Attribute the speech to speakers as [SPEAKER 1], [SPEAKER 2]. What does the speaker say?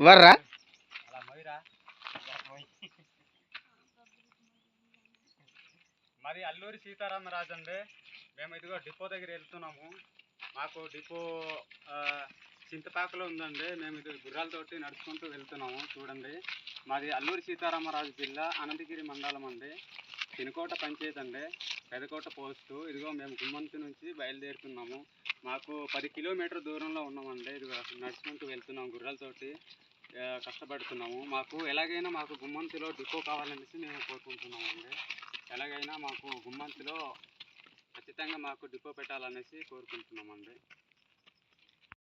[SPEAKER 1] వర్రా
[SPEAKER 2] మరి మాది అల్లూరి సీతారామరాజు అండి మేము ఇదిగో డిపో దగ్గర వెళ్తున్నాము. మాకు డిపో చింతపాకలో ఉందండి. మేము ఇది గుర్రాలతోటి నడుచుకుంటూ వెళ్తున్నాము. చూడండి. మాది అల్లూరి సీతారామరాజు జిల్లా అనంతగిరి మండలం అండి. తినుకోట పంచాయతీ అండి. పెదకోట పోస్టు. ఇదిగో మేము గుమ్మంతి నుంచి బయలుదేరుతున్నాము. మాకు పది కిలోమీటర్ దూరంలో ఉన్నామండి. ఇది నడుచుకుంటూ వెళ్తున్నాం గుర్రాలతోటి. కష్టపడుతున్నాము. మాకు ఎలాగైనా మాకు గుమ్మంతిలో డిపో కావాలనేసి మేము కోరుకుంటున్నామండి. ఎలాగైనా మాకు గుమ్మంతిలో ఖచ్చితంగా మాకు డిపో పెట్టాలనేసి కోరుకుంటున్నామండి.